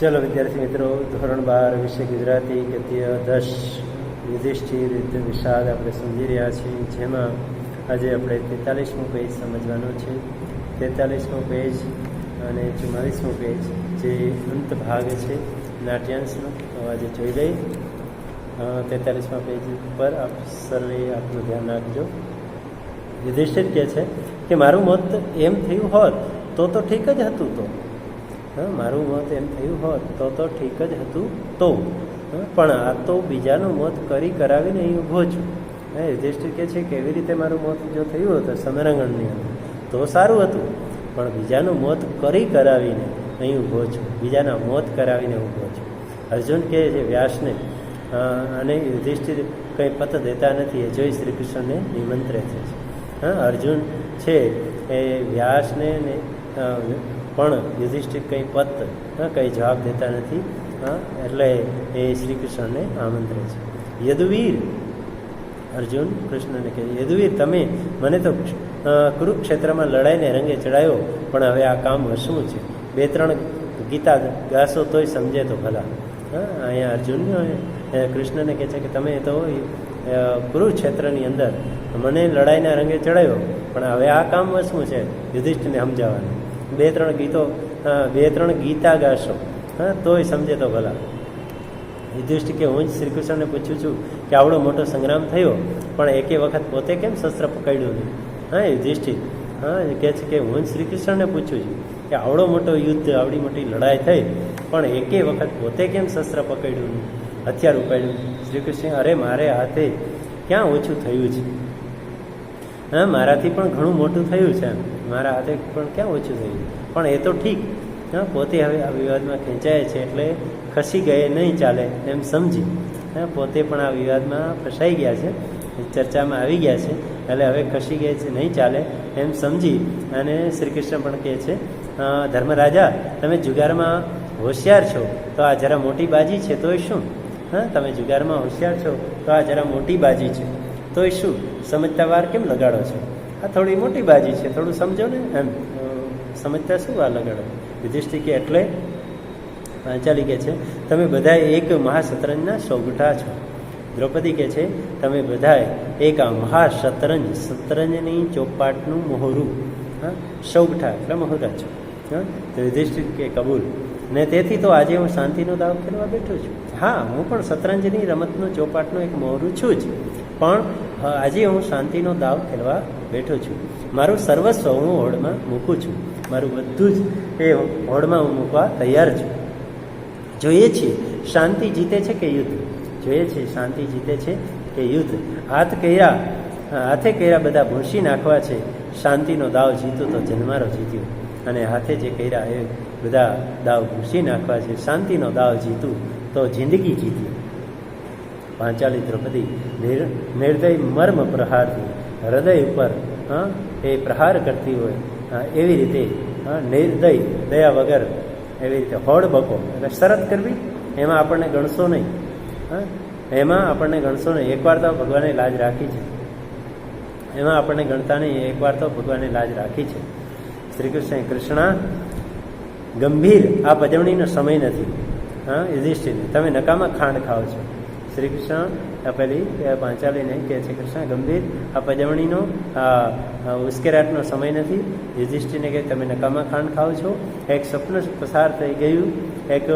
ચલો વિદ્યાર્થી મિત્રો, ધોરણ બાર વિશે ગુજરાતી ગદ્ય દસ યુધિષ્ઠિર યુદ્ધ વિષાદ આપણે સમજી રહ્યા છીએ. જેમાં આજે આપણે તેતાલીસમો પેજ સમજવાનો છે. તેતાલીસમો પેજ અને ચુમ્માલીસમો પેજ જે અંત ભાગ છે, નાટ્યાંશનો, તો આજે જોઈ લઈ તેતાલીસમા પેજ પર આપ સર્વે આપનું ધ્યાન રાખજો. યુધિષ્ઠિર કહે છે કે, મારું મત એમ થયું હોત, તો તો ઠીક જ હતું તો. મારું મત એમ થયું હોત તો તો ઠીક જ હતું તો. પણ આ તો બીજાનું મત કરી કરાવીને અહીં ઊભો છું. હા, યુધિષ્ઠિર કહે છે કેવી રીતે મારું મત જો થયું હતું સમરંગણની અંદર તો સારું હતું. પણ બીજાનું મત કરી કરાવીને અહીં ઊભો છું. બીજાના મોત કરાવીને ઊભો છું. અર્જુન કહે છે, વ્યાસને અને યુધિષ્ઠિર કંઈ પત દેતા નથી. એ જોઈ શ્રી કૃષ્ણને નિમંત્રે છે. હા, અર્જુન છે એ વ્યાસને પણ યુધિષ્ઠિર કંઈ પત કંઈ જવાબ દેતા નથી, હા, એટલે એ શ્રી કૃષ્ણને આમંત્રે છે. યદુવીર, અર્જુન કૃષ્ણને કહે, યદુવીર, તમે મને તો કુરુક્ષેત્રમાં લડાઈને રંગે ચડાયો, પણ હવે આ કામ શું છે. બે, ત્રણ ગીતા ગાશો તોય સમજે તો ભલા. હા, અહીંયા અર્જુન કૃષ્ણને કહે છે કે, તમે તો કુરુક્ષેત્રની અંદર મને લડાઈના રંગે ચડાયો, પણ હવે આ કામ શું છે. યુધિષ્ઠને સમજાવવાનું. બે ત્રણ ગીતો હા બે ત્રણ ગીતા ગાશો. હા, તોય સમજે તો ભલા. યુધિષ્ઠિર કે હું જ શ્રી કૃષ્ણને પૂછું છું કે આવડો મોટો સંગ્રામ થયો, પણ એકે વખત પોતે કેમ શસ્ત્ર પકડ્યું નહીં? હા, યુધિષ્ઠિર. હા કહે છે કે હું શ્રી કૃષ્ણને પૂછું છું કે આવડો મોટો યુદ્ધ, આવડી મોટી લડાઈ થઈ, પણ એકે વખત પોતે કેમ શસ્ત્ર પકડ્યું નહીં? હથિયાર ઉપાડ્યું શ્રી કૃષ્ણ અરે મારે હાથે ક્યાં ઓછું થયું છે? હા, મારાથી પણ ઘણું મોટું થયું છે મારા હાથે પણ ક્યાં ઓછું થયું? પણ એ તો ઠીક. હા, પોતે હવે આ વિવાદમાં ખેંચાય છે એટલે ખસી ગયે, નહીં ચાલે એમ સમજી. હા, પોતે પણ આ વિવાદમાં ફસાઈ ગયા છે, ચર્ચામાં આવી ગયા છે, એટલે હવે ખસી ગયા છે, નહીં ચાલે એમ સમજી. અને શ્રી કૃષ્ણ પણ કહે છે ધર્મરાજા, તમે જુગારમાં હોશિયાર છો, તો આ જરા મોટી બાજી છે, તોય શું? હા, તમે જુગારમાં હોશિયાર છો, તો આ જરા મોટી બાજી છે, તોય શું? સમજતા વાર કેમ લગાડો છો? આ થોડી મોટી બાજી છે, થોડું સમજો ને? એમ. સમજતા શું આ લગડ? યુધિષ્ઠિર કે એટલે? પાંચાલી કે છે. તમે બધા એક મહાશતરંજના સોગઠા છો. દ્રૌપદી કહે છે, તમે બધાએ એક આ મહાશતરંજ, શતરંજની ચોપાટનું મોહરું. હા, સૌગઠા, એટલે મોહરા છો. હા, તો યુધિષ્ઠિર કે, કબૂલ. ને તેથી તો આજે હું શાંતિનો દાવ ખેલવા બેઠો છું. હા, હું પણ શતરંજની રમતનું, ચોપાટનું એક મોહરું છું જ. પણ આજે હું શાંતિનો દાવ ખેલવા બેઠો છું. મારું સર્વસ્વ હું હોડમાં મૂકું છું. મારું બધું જ એ હોડમાં હું મૂકવા તૈયાર છું. જોઈએ છીએ, શાંતિ જીતે છે કે યુદ્ધ? જોઈએ છીએ, શાંતિ જીતે છે કે યુદ્ધ? હાથ કર્યા, હાથે કર્યા બધા ભૂંસી નાખવા છે. શાંતિનો દાવ જીતો તો જન્મારો જીત્યો. અને હાથે જે કર્યા એ બધા દાવ ભૂંસી નાખવા છે. શાંતિનો દાવ જીતું તો જિંદગી જીતી પાંચાલી દ્રૌપદી નિર, નિર્દય મર્મ પ્રહારથી, હૃદય ઉપર એ પ્રહાર કરતી હોય એવી રીતે નિર્દય દયા વગર એવી રીતે હોડ બકો. એટલે શરત કરવી, એમાં આપણને ગણશો નહીં. એમાં આપણને ગણશો નહીં. એકવાર તો ભગવાને લાજ રાખી છે. એમાં આપણને ગણતા નહીં. એકવાર તો ભગવાને લાજ રાખી છે. શ્રી કૃષ્ણ કૃષ્ણ, ગંભીર આ પજવણીનો સમય નથી. હા, યુધિષ્ઠિર, તમે નકામા ખાંડ ખાઓ છો. શ્રી કૃષ્ણ પેલી પાંચાલીને કે છે, કૃષ્ણ, ગંભીર, આ પજવણીનો ઉશ્કેરાટનો સમય નથી. યુધિષ્ઠિરને કહે, તમે નકામા ખાંડ ખાઓ છો. એક સ્વપ્ન પસાર થઈ ગયું. એક,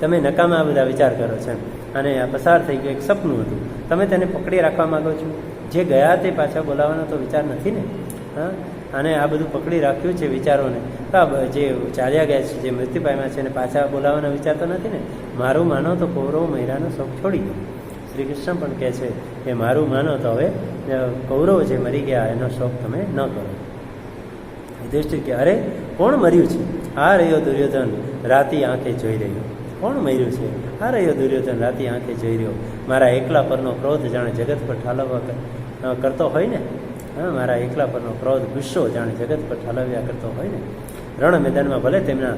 તમે નકામા આ બધા વિચાર કરો છો. અને આ પસાર થઈ ગયું એક સપનું હતું. તમે તેને પકડી રાખવા માંગો છો? જે ગયા તે પાછા બોલાવવાનો તો વિચાર નથી ને? હા? અને આ બધું પકડી રાખ્યું છે વિચારોને. જે ચાલ્યા ગયા છે, જે મૃત્યુ પામ્યા છે એને પાછા બોલાવવાનો વિચાર તો નથી ને, મારું માનો તો કૌરવ મહિરાનો શોખ છોડી દો. શ્રી કૃષ્ણ પણ કહે છે કે મારું માનો તો હવે કૌરવ જે મરી ગયા એનો શોખ તમે ન કરો. યુધિષ્ઠિર કે, અરે, કોણ મર્યું છે? આ રહ્યો દુર્યોધન, રાતી આંખે જોઈ રહ્યો. કોણ મર્યું છે? આ રહ્યો દુર્યોધન, રાતી આંખે જોઈ રહ્યો. મારા એકલા પરનો ક્રોધ જાણે જગત પર ઠાલવવા કરતો હોય ને હા, મારા એકલા પરનો ક્રોધ ગુસ્સો જાણે જગત પર ઠાલવ્યા કરતો હોય ને રણ મેદાનમાં ભલે તેમના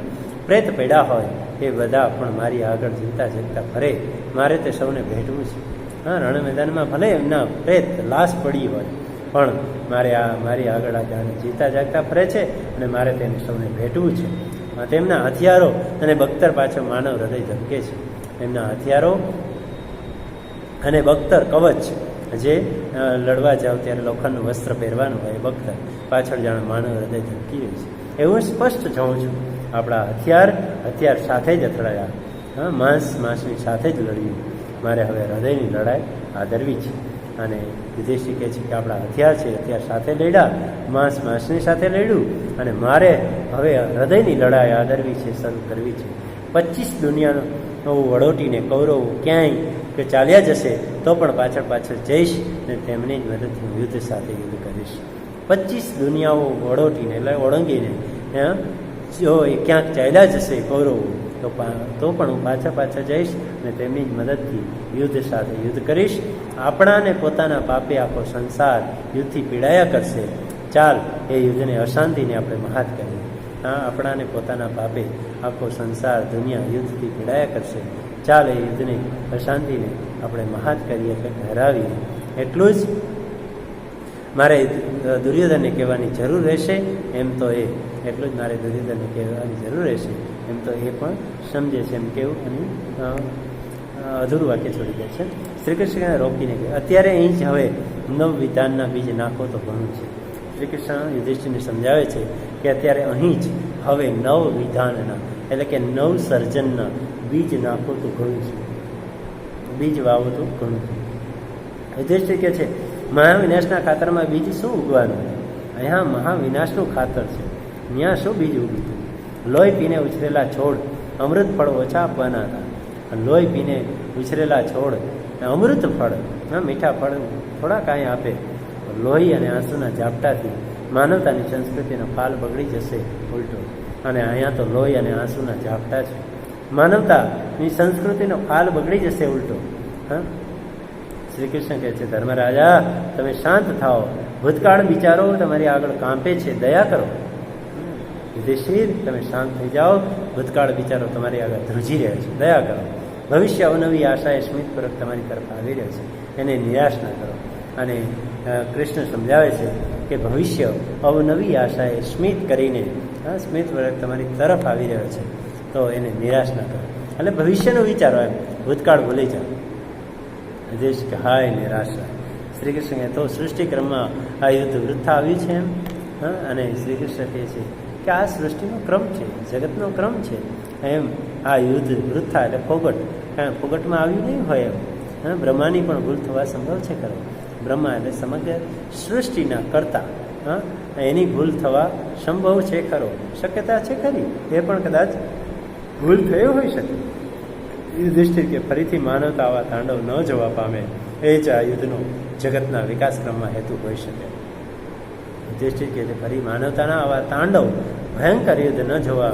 પ્રેત પડ્યા હોય, એ બધા પણ મારી આગળ જીવતા જીવતા ફરે, મારે તે સૌને ભેટવું છે. હા રણ મેદાનમાં ભલે એમના પ્રેત લાશ પડી હોય, પણ મારે આ, મારી આગળ આ જાણે જીવતા જાગતા ફરે છે અને મારે તેને સૌને ભેટવું છે. તેમના હથિયારો અને બખ્તર પાછળ માનવ હૃદય ધમકે છે. એમના હથિયારો અને બખ્તર કવચ જે લડવા જાવ ત્યારે લોખંડનું વસ્ત્ર પહેરવાનું હોય વખત પાછળ જાણે માનવ હૃદય ધમકી રહ્યું છે. એવું સ્પષ્ટ જોઉં છું. આપણા હથિયાર હથિયાર સાથે જ અથડાયા. હા, માંસ, માંસની સાથે જ લડ્યું. મારે હવે હૃદયની લડાઈ આદરવી છે. અને વિદેશી કહે છે કે આપણા હથિયાર છે, હથિયાર સાથે લડ્યા, માંસ, માંસની સાથે લડ્યું. અને મારે હવે હૃદયની લડાઈ આદરવી છે, શરૂ કરવી છે. પચીસ દુનિયાનો વડોટીને કૌરવ ક્યાંય કે ચાલ્યા જશે, તો પણ પાછળ પાછળ જઈશ ને તેમની જ મદદથી યુદ્ધ સાથે યુદ્ધ કરીશ. પચીસ દુનિયાઓ વડોટીને એટલે ઓળંગીને જો એ ક્યાંક ચાલ્યા જશે કૌરવો તો તો પણ હું પાછા પાછા જઈશ ને તેમની જ મદદથી યુદ્ધ સાથે યુદ્ધ કરીશ. આપણાને પોતાના પાપે આખો સંસાર યુદ્ધથી પીડાયા કરશે. ચાલ, એ યુદ્ધને અશાંતિને આપણે મહાત કરીએ. હા, આપણાને પોતાના પાપે આખો સંસાર, દુનિયા યુદ્ધથી પીડાયા કરશે. ચાલ યુદ્ધને અશાંતિને આપણે મહાત કરીએ એટલે હરાવીએ. એટલું જ મારે દુર્યોધનને કહેવાની જરૂર રહેશે, એમ તો એ. એટલું જ મારે દુર્યોધનને કહેવાની જરૂર રહેશે, એમ તો એ પણ સમજે છે, એમ કેવું અને અધૂરું વાક્ય છોડી દે છે. શ્રી કૃષ્ણને રોકીને કહે અત્યારે અહીં જ હવે નવ વિધાનના બીજ નાખો તો ઘણું છે. શ્રી કૃષ્ણ યુધિષ્ઠિરને સમજાવે છે કે અત્યારે અહીં જ હવે નવ વિધાનના એટલે કે નવ સર્જનના બીજ નાખો તો ઘણું છે. બીજ વાવો તો ઘણું છે. યુધિષ્ઠિર કહે છે, મહાવિનાશના ખાતરમાં બીજ શું ઉગવાનું? અહીંયા મહાવિનાશનું ખાતર છે. ત્યાં શું બીજ ઉગ્યું લોહી પીને ઉછરેલા છોડ અમૃત ફળ ઓછા આપવાના હતા. લોહી પીને ઉછરેલા છોડ અમૃત ફળ, હા, મીઠા ફળ થોડા કાંઈ આપે. લોહી અને આંસુના ઝાપટાથી માનવતાની સંસ્કૃતિનો ફાલ બગડી જશે, ઉલટો. અને અહીંયા તો લોહી અને આંસુના ઝાપટા છે માનવતાની સંસ્કૃતિનો ફાલ બગડી જશે ઉલટો. હા? શ્રી કૃષ્ણ કહે છે, ધર્મરાજા, તમે શાંત થાઓ. ભૂતકાળ વિચારો, તમારી આગળ કાંપે છે. દયા કરો. યુધિષ્ઠિર, તમે શાંત થઈ જાઓ. ભૂતકાળ વિચારો તમારી આગળ ધ્રુજી રહ્યા છે. દયા કરો. ભવિષ્ય અવનવી આશાએ સ્મિતપૂર્વક તમારી તરફ આવી રહ્યો છે. એને નિરાશ ન કરો. અને કૃષ્ણ સમજાવે છે કે ભવિષ્ય અવનવી આશાએ સ્મિત કરીને સ્મિત સ્મિતપૂર્વક તમારી તરફ આવી રહ્યો છે. તો એને નિરાશ ના કરો. એટલે ભવિષ્યનું વિચારો એમ. ભૂતકાળ ભૂલી જાઓ. દેશ કે હાય નિરાશા શ્રી કૃષ્ણ કહે તો સૃષ્ટિક્રમમાં આ યુદ્ધ વૃથા આવ્યું છે એમ. હા, અને શ્રી કૃષ્ણ કહે છે કે આ સૃષ્ટિનો ક્રમ છે, જગતનો ક્રમ છે એમ. આ યુદ્ધ વૃથા એટલે ફોગટ. કારણ ફોગટમાં આવ્યું નહીં હોય એમ. બ્રહ્માની પણ ભૂલ થવા સંભવ છે ખરો. બ્રહ્મા એટલે સમગ્ર સૃષ્ટિના કરતા. હા, એની ભૂલ થવા સંભવ છે ખરો. શક્યતા છે ખરી? એ પણ કદાચ ભૂલ થઈ હોઈ શકે યુધિષ્ઠિર કે ફરીથી માનવતા આવા તાંડવ ન જવા પામે, એ જ આ યુદ્ધનો જગતના વિકાસ ક્રમમાં હેતુ હોઈ શકે. યુધિષ્ઠિર કે ફરી માનવતાના આવા તાંડવ ભયંકર યુદ્ધ ન જોવા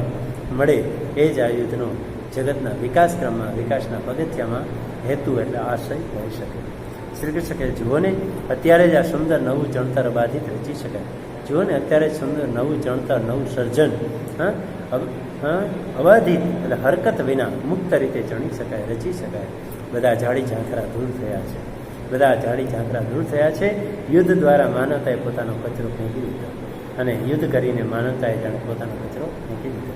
મળે, એ જ આ યુદ્ધનો જગતના વિકાસ ક્રમમાં, વિકાસના પગથિયામાં હેતુ એટલે આશય હોઈ શકે. શ્રી કૃષ્ણ કહે, જુઓ ને, અત્યારે જ આ સુંદર નવું જણતર બાધિત રચી શકાય. જુઓ ને, અત્યારે સુંદર નવું જણતર, નવું સર્જન, હા હા અવાધિત એટલે હરકત વિના મુક્ત રીતે જણી શકાય, રચી શકાય. બધા જાડી ઝાંખરા દૂર થયા છે. બધા જાડી ઝાંખરા દૂર થયા છે. યુદ્ધ દ્વારા માનવતાએ પોતાનો કચરો ફેંકી દીધો. અને યુદ્ધ કરીને માનવતાએ જાણે પોતાનો કચરો ફેંકી દીધો.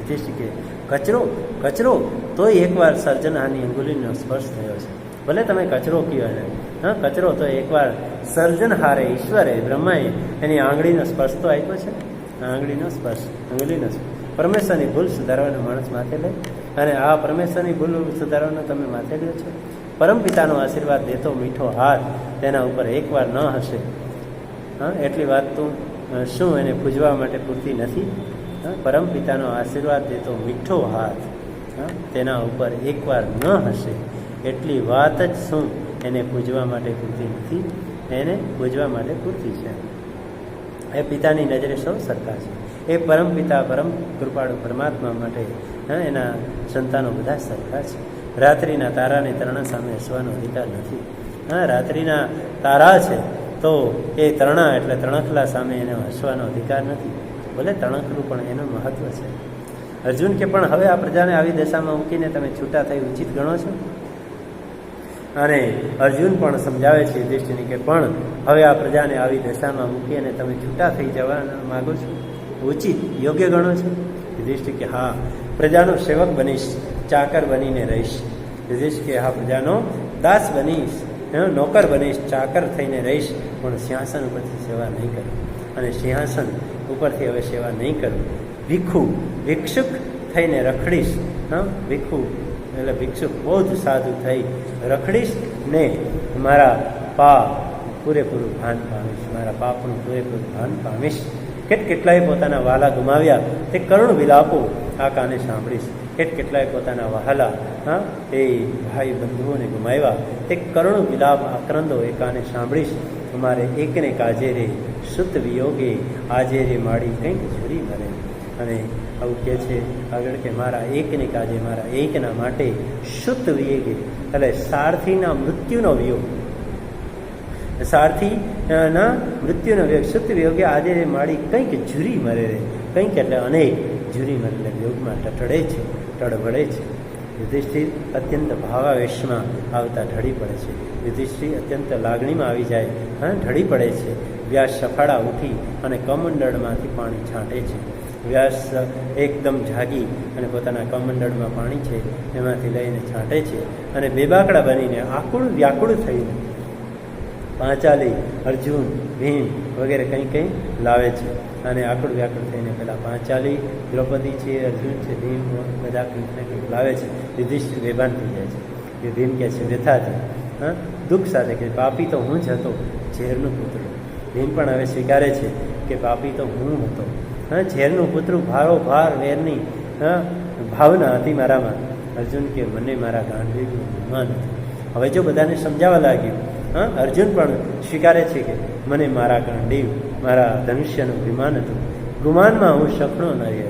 વિદેશી કે, કચરો કચરો, તોય એકવાર સર્જનહાની અંગુલીનો સ્પર્શ થયો છે. ભલે તમે કચરો કયો એને. હા, કચરો તો એકવાર સર્જનહારે ઈશ્વરે બ્રહ્માએ એની આંગળીનો સ્પર્શ તો આપ્યો છે. આંગળીનો સ્પર્શ આંગળીનો સ્પર્શ. પરમેશ્વરની ભૂલ સુધારવાનો માણસ માથે લે અને આ પરમેશ્વરની ભૂલ સુધારવાનો તમે માથે લ્યો છો. પરમપિતાનો આશીર્વાદ દેતો મીઠો હાથ તેના ઉપર એકવાર ન હશે. હા, એટલી વાત તું શું એને પૂજવા માટે પૂરતી નથી? પરમ પિતાનો આશીર્વાદ દેતો મીઠો હાથ તેના ઉપર એકવાર ન હશે. એટલી વાત જ શું? એને પૂજવા માટે પૂરતી નથી. એને પૂજવા માટે પૂરતી છે. એ પિતાની નજરે સૌ સરખા છે. એ પરમ પિતા, પરમ કૃપાળુ પરમાત્મા માટે એના સંતાનો બધા સરખા છે. રાત્રિના તારાને તરણા સામે હસવાનો અધિકાર નથી. હા, રાત્રિના તારા છે, તો એ તરણા એટલે તણખલા સામે એને હસવાનો અધિકાર નથી. ભલે તણખલું પણ એનું મહત્વ છે. અર્જુન કે, પણ હવે આ પ્રજાને આવી દશામાં મૂકીને તમે છૂટા થઈ ઉચિત ગણો છો? અને અર્જુન પણ સમજાવે છે યુધિષ્ઠિરની કે, પણ હવે આ પ્રજાને આવી દશામાં મૂકી અને તમે છૂટા થઈ જવાના માગો છો? ઉચિત, યોગ્ય ગણો છે? યુધિષ્ઠિર કે, હા, પ્રજાનો સેવક બનીશ, ચાકર બનીને રહીશ. યુધિષ્ઠિર કે, હા, પ્રજાનો દાસ બનીશ, હું, નોકર બનીશ, ચાકર થઈને રહીશ. પણ સિંહાસન ઉપરથી સેવા નહીં કરું. અને સિંહાસન ઉપરથી હવે સેવા નહીં કરું. ભીખુ, ભિક્ષુક થઈને રખડીશ, હા, ભીખુ, એટલે ભિક્ષુક બહુ જ સાધુ થઈ રખડીશ ને મારા પાપ પૂરેપૂરું ભાન પામીશ. મારા પાપનું પૂરેપૂરું ભાન પામીશ. કેટ કેટલાય પોતાના વાલા ગુમાવ્યા. તે કરુણ વિલાપો આ કાને સાંભળીશ. કેટ કેટલાય પોતાના વહાલા, હા, એ ભાઈ બંધુઓને ગુમાવ્યા. તે કરુણ વિલાપ આક્રંદો એ કાને સાંભળીશ. અમારે એકને કાજે રે શુદ્ધ વિયોગે આજે રે માડી કંઈક છરી મરે. અને આવું કહે છે આગળ કે મારા એકને કાજે મારા એકના માટે શુદ્ધ વિયોગે. એટલે સારથીના મૃત્યુનો વિયોગ. સારથી અ, ના મૃત્યુનો વેગ. વિયોગે આજે માળી કંઈક ઝૂરી મરે રે. કંઈક એટલે અનેક ઝૂરી મરે યોગમાં ટટડે છે ટળવડે છે. યુધિષ્ઠિર અત્યંત ભાવાવેશમાં આવતા ઢળી પડે છે. યુધિષ્ઠિર અત્યંત લાગણીમાં આવી જાય. હા ઢળી પડે છે. વ્યાસ સફાળા ઉઠી અને કમંડળમાંથી પાણી છાંટે છે. વ્યાસ એકદમ જાગી અને પોતાના કમંડળમાં પાણી છે. એમાંથી લઈને છાંટે છે. અને બેબાકડા બનીને આકુળ વ્યાકુળ થઈને પાંચાલી, અર્જુન, ભીમ વગેરે કંઈ કંઈ લાવે છે. અને આકુળ વ્યાકુળ થઈને પહેલાં પાંચાલી, દ્રૌપદી છે, અર્જુન છે, ભીમ બધા કંઈક કંઈક લાવે છે. યુધિષ્ઠિર વેભાન થઈ જાય છે. એ ભીમ કહે છે વ્યથાથી હા? દુઃખ સાથે કે પાપી તો હું જ હતો, ઝેરનું પુત્ર. ભીમ પણ હવે સ્વીકારે છે કે, પાપી તો હું હતો. હા? ઝેરનું પુત્ર ભારો ભાર વેરની, હા? ભાવના હતી મારામાં. અર્જુન કે, મને મારા ગાંધીનું અભિમાન હવે જો બધાને સમજાવવા લાગ્યું હા, અર્જુન પણ સ્વીકારે છે કે મને મારા ગાંડીવ મારા ધનુષ્યનું અભિમાન હતું. ગુમાનમાં હું શકણો ન રહ્યો.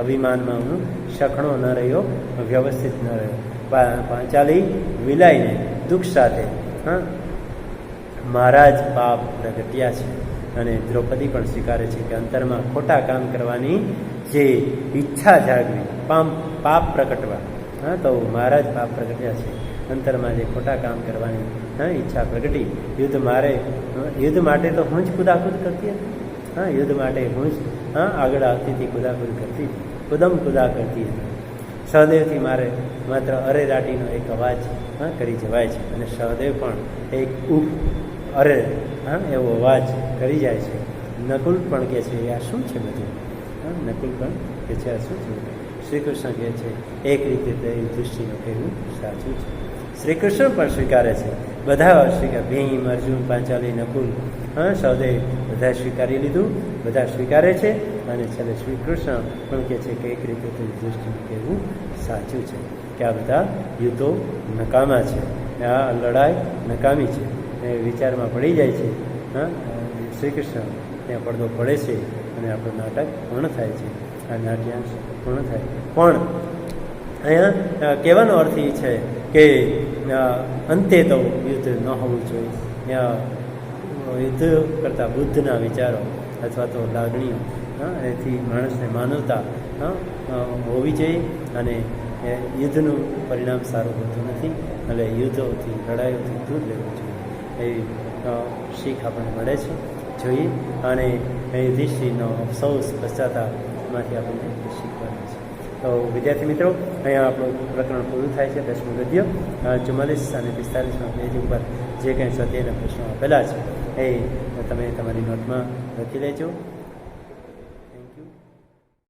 અભિમાનમાં હું સખણો ન રહ્યો, વ્યવસ્થિત ન રહ્યો. પાંચાલી વિલાઈને દુઃખ સાથે, હા, મારા જ પાપ પ્રગટ્યા છે. અને દ્રૌપદી પણ સ્વીકારે છે કે અંતરમાં ખોટા કામ કરવાની જે ઈચ્છા જાગવી, પામ, પાપ પ્રગટવા, હા, તો મારા જ પાપ પ્રગટ્યા છે. અંતરમાં જે ખોટા કામ કરવાની, હા, ઈચ્છા પ્રગટી. યુદ્ધ મારે યુદ્ધ માટે તો હું જ કુદાકુદ કરતી હતી. હા, યુદ્ધ માટે હું જ, હા, આગળ આવતી હતી કુદાકુદ કરતી કુદમ કુદા કરતી હતી. સહદેવથી મારે માત્ર અરેરાટીનો એક અવાજ, હા, કરી જવાય છે. અને સહદેવ પણ એક ઉપ અરે, હા, એવો અવાજ કરી જાય છે. નકુલ પણ કહે છે, આ શું છે બધું? હા, નકુલ પણ કહે છે, આ શું છે? શ્રી કૃષ્ણ કહે છે, એક રીતે તે દૃષ્ટિનું કહેવું સાચું છે. શ્રી કૃષ્ણ પણ સ્વીકારે છે. બધા સ્વીકાર ભીમ, અર્જુન, પાંચાલી, નકુલ, હા, સૌદે બધા સ્વીકારી લીધું, બધા સ્વીકારે છે અને છેલ્લે શ્રી કૃષ્ણ પણ કહે છે કે એક રીતે તેની દૃષ્ટિનું કહેવું સાચું છે કે આ બધા યુદ્ધો નકામા છે, આ લડાઈ નકામી છે. એ વિચારમાં પડી જાય છે, હા શ્રી કૃષ્ણ ત્યાં પડદો પડે છે અને આપણું નાટક પૂર્ણ થાય છે. આ નાટ્યાંશ પૂર્ણ થાય. પણ અહીંયા કહેવાનો અર્થ એ છે કે અંતે તો યુદ્ધ ન હોવું જોઈએ. યુદ્ધ કરતાં બુદ્ધના વિચારો અથવા તો લાગણીઓ એથી માણસને માનવતા હોવી જોઈએ અને યુદ્ધનું પરિણામ સારું હોતું નથી. એટલે યુદ્ધોથી, લડાઈઓથી દૂર રહેવું જોઈએ. એવી શીખ આપણને મળે છે. જોઈએ. અને યુધિષ્ઠિરનો અફસોસ પશ્ચાતાપમાંથી આપણને છે તો વિદ્યાર્થી મિત્રો, અહીંયા આપણું પ્રકરણ પૂરું થાય છે, દસમું ગદ્ય ચુમ્માલીસ અને પિસ્તાલીસમાં પેજ ઉપર જે કંઈ સત્યના પ્રશ્નો આપેલા છે, એ તમે તમારી નોટમાં લખી લેજો.